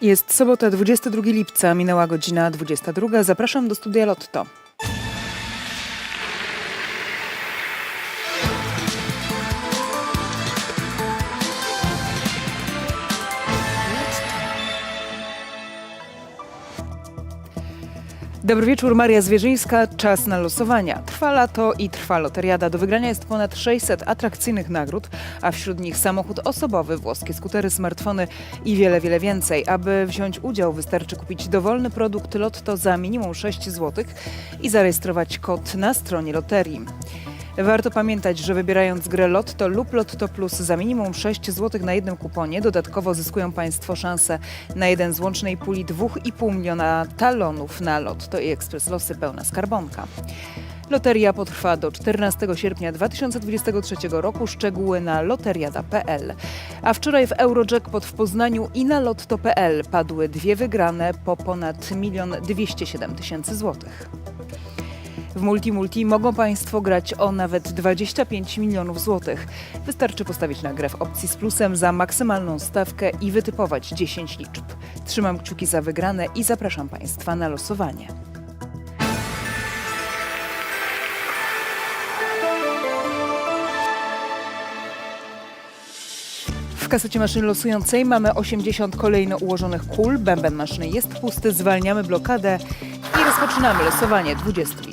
Jest sobota, 22 lipca, minęła godzina 22. Zapraszam do studia Lotto. Dobry wieczór, Maria Zwierzyńska. Czas na losowania. Trwa lato i trwa loteriada. Do wygrania jest ponad 600 atrakcyjnych nagród, a wśród nich samochód osobowy, włoskie skutery, smartfony i wiele, wiele więcej. Aby wziąć udział wystarczy kupić dowolny produkt Lotto za minimum 6 zł i zarejestrować kod na stronie loterii. Warto pamiętać, że wybierając grę Lotto lub Lotto Plus za minimum 6 zł na jednym kuponie, dodatkowo zyskują Państwo szansę na jeden z łącznej puli 2,5 miliona talonów na Lotto i Ekspres Losy pełna skarbonka. Loteria potrwa do 14 sierpnia 2023 roku. Szczegóły na loteriada.pl. A wczoraj w Eurojackpot w Poznaniu i na lotto.pl padły dwie wygrane po ponad 1 207 tysięcy złotych. W Multi Multi mogą Państwo grać o nawet 25 milionów złotych. Wystarczy postawić na grę w opcji z plusem za maksymalną stawkę i wytypować 10 liczb. Trzymam kciuki za wygrane i zapraszam Państwa na losowanie. W kasecie maszyny losującej mamy 80 kolejno ułożonych kul. Bęben maszyny jest pusty, zwalniamy blokadę i rozpoczynamy losowanie 20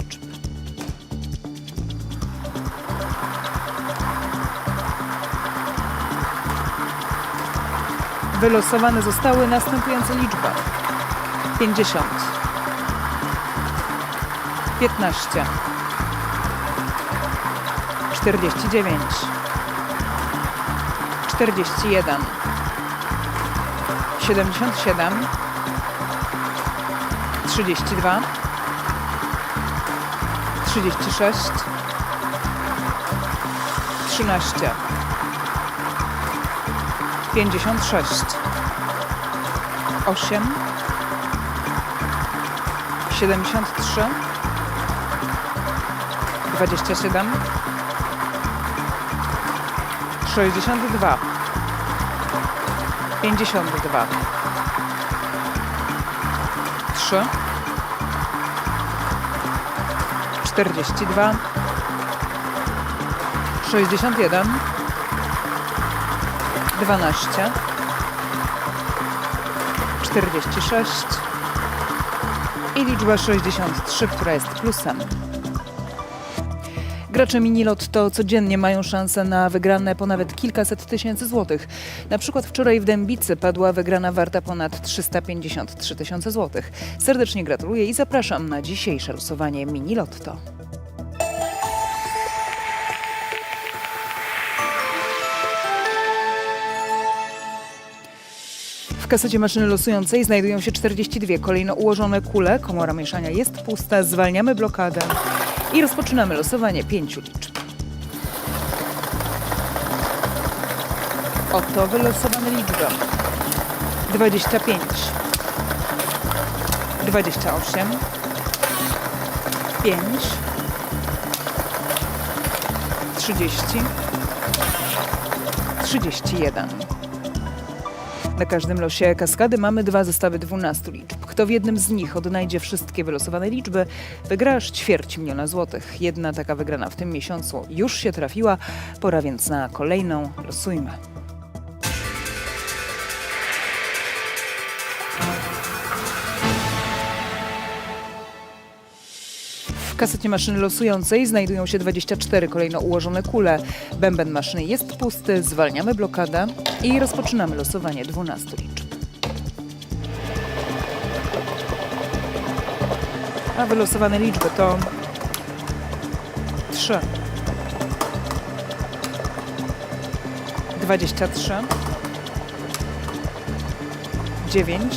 Wylosowane zostały następujące liczby. 50 15 49 41 77 32 36 13 56 8 73 27 62 52 3 42 61 12 46 i liczba 63, która jest plusem. Gracze mini Lotto codziennie mają szansę na wygrane po nawet kilkaset tysięcy złotych. Na przykład wczoraj w Dębicy padła wygrana warta ponad 353 tysiące złotych. Serdecznie gratuluję i zapraszam na dzisiejsze losowanie mini W kasecie maszyny losującej znajdują się 42 kolejno ułożone kule. Komora mieszania jest pusta. Zwalniamy blokadę i rozpoczynamy losowanie pięciu liczb. Oto wylosowane liczby. 25 28 5 30 31 na każdym losie kaskady mamy dwa zestawy 12 liczb. Kto w jednym z nich odnajdzie wszystkie wylosowane liczby, wygra ćwierć miliona złotych. Jedna taka wygrana w tym miesiącu już się trafiła, pora więc na kolejną. Losujmy. W kasecie maszyny losującej znajdują się 24 kolejno ułożone kule. Bęben maszyny jest pusty, zwalniamy blokadę i rozpoczynamy losowanie 12 liczb. A wylosowane liczby to 3 23 9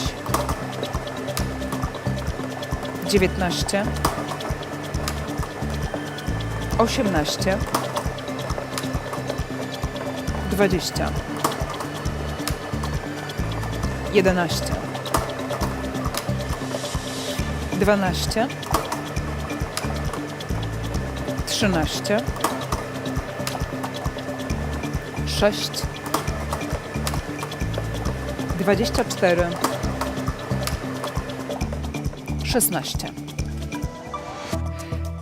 19 18 20 jedenaście, dwanaście, trzynaście, sześć, dwadzieścia cztery, szesnaście.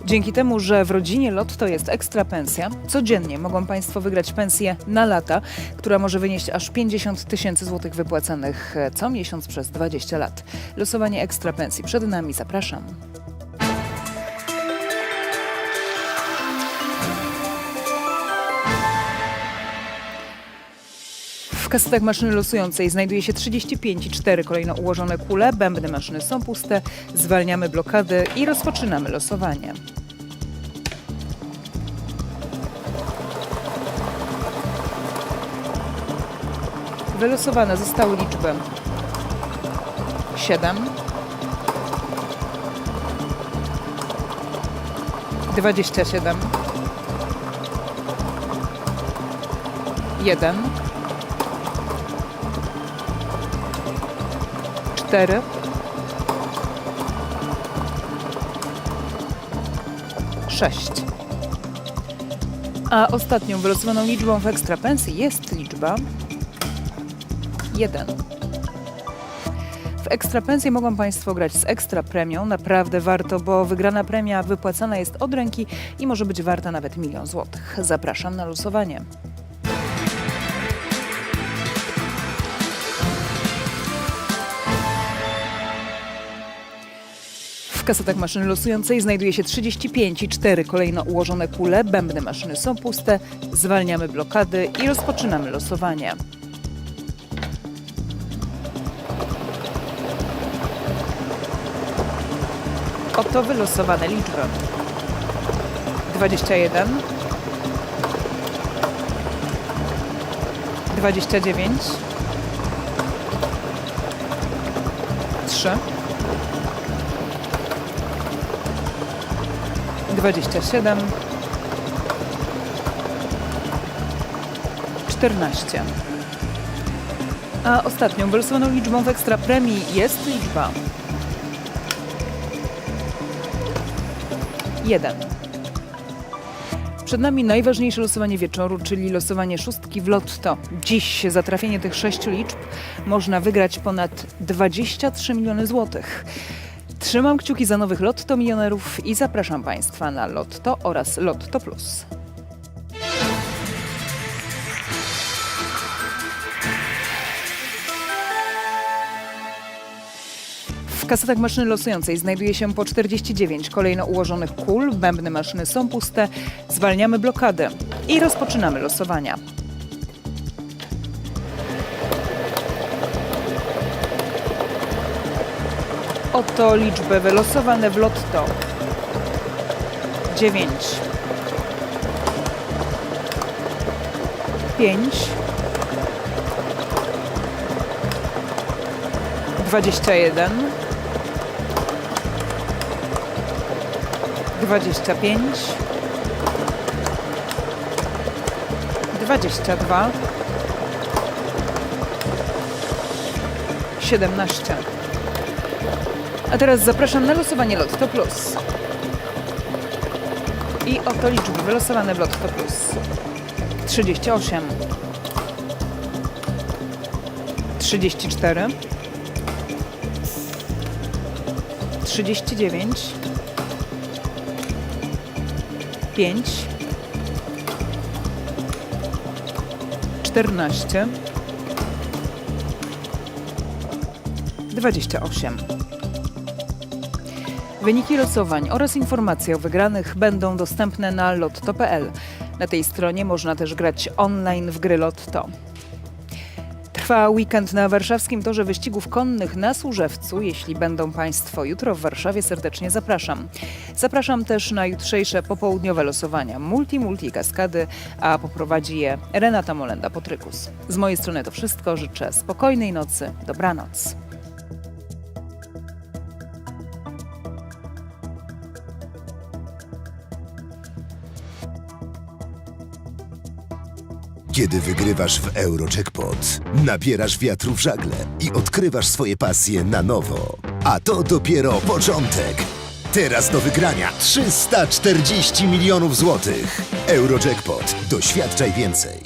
Dzięki temu, że w rodzinie Lotto jest ekstra pensja, codziennie mogą Państwo wygrać pensję na lata, która może wynieść aż 50 tysięcy złotych wypłacanych e, co miesiąc przez 20 lat. Losowanie ekstra pensji przed nami, zapraszam. W kasetach maszyny losującej znajduje się 35 i 4 kolejno ułożone kule, bębny maszyny są puste, zwalniamy blokady i rozpoczynamy losowanie. Wylosowane zostały liczby. 7, 27, 1, 4, 6. A ostatnią wylosowaną liczbą w ekstrapensji jest liczba 1. W ekstrapensję mogą Państwo grać z ekstra premią. Naprawdę warto, bo wygrana premia wypłacana jest od ręki i może być warta nawet milion złotych. Zapraszam na losowanie. W kasetach maszyny losującej znajduje się 35 i 4 kolejno ułożone kule. Bębny maszyny są puste. Zwalniamy blokady i rozpoczynamy losowanie. Oto wylosowane liczby. 21 29 3 27 14 A ostatnią wylosowaną liczbą w ekstra premii jest liczba 1. Przed nami najważniejsze losowanie wieczoru, czyli losowanie szóstki w lotto. Dziś za trafienie tych sześciu liczb można wygrać ponad 23 miliony złotych. Trzymam kciuki za nowych Lotto milionerów i zapraszam Państwa na Lotto oraz Lotto Plus. Kasetach maszyny losującej znajduje się po 49 kolejno ułożonych kul, bębny maszyny są puste, zwalniamy blokadę i rozpoczynamy losowania. Oto liczby wylosowane w lotto. 9 5 21 25 22 17 A teraz zapraszam na losowanie Lotto Plus. I oto liczby wylosowane w Lotto Plus. 38 34 39 5 14 28 Wyniki losowań oraz informacje o wygranych będą dostępne na lotto.pl. Na tej stronie można też grać online w gry Lotto. Trwa weekend na warszawskim torze wyścigów konnych na Służewcu. Jeśli będą Państwo jutro w Warszawie, serdecznie zapraszam. Zapraszam też na jutrzejsze popołudniowe losowania Multi Multi Kaskady, a poprowadzi je Renata Molenda-Potrykus. Z mojej strony to wszystko. Życzę spokojnej nocy. Dobranoc. Kiedy wygrywasz w Eurojackpot, nabierasz wiatru w żagle i odkrywasz swoje pasje na nowo. A to dopiero początek. Teraz do wygrania 340 milionów złotych. Eurojackpot. Doświadczaj więcej.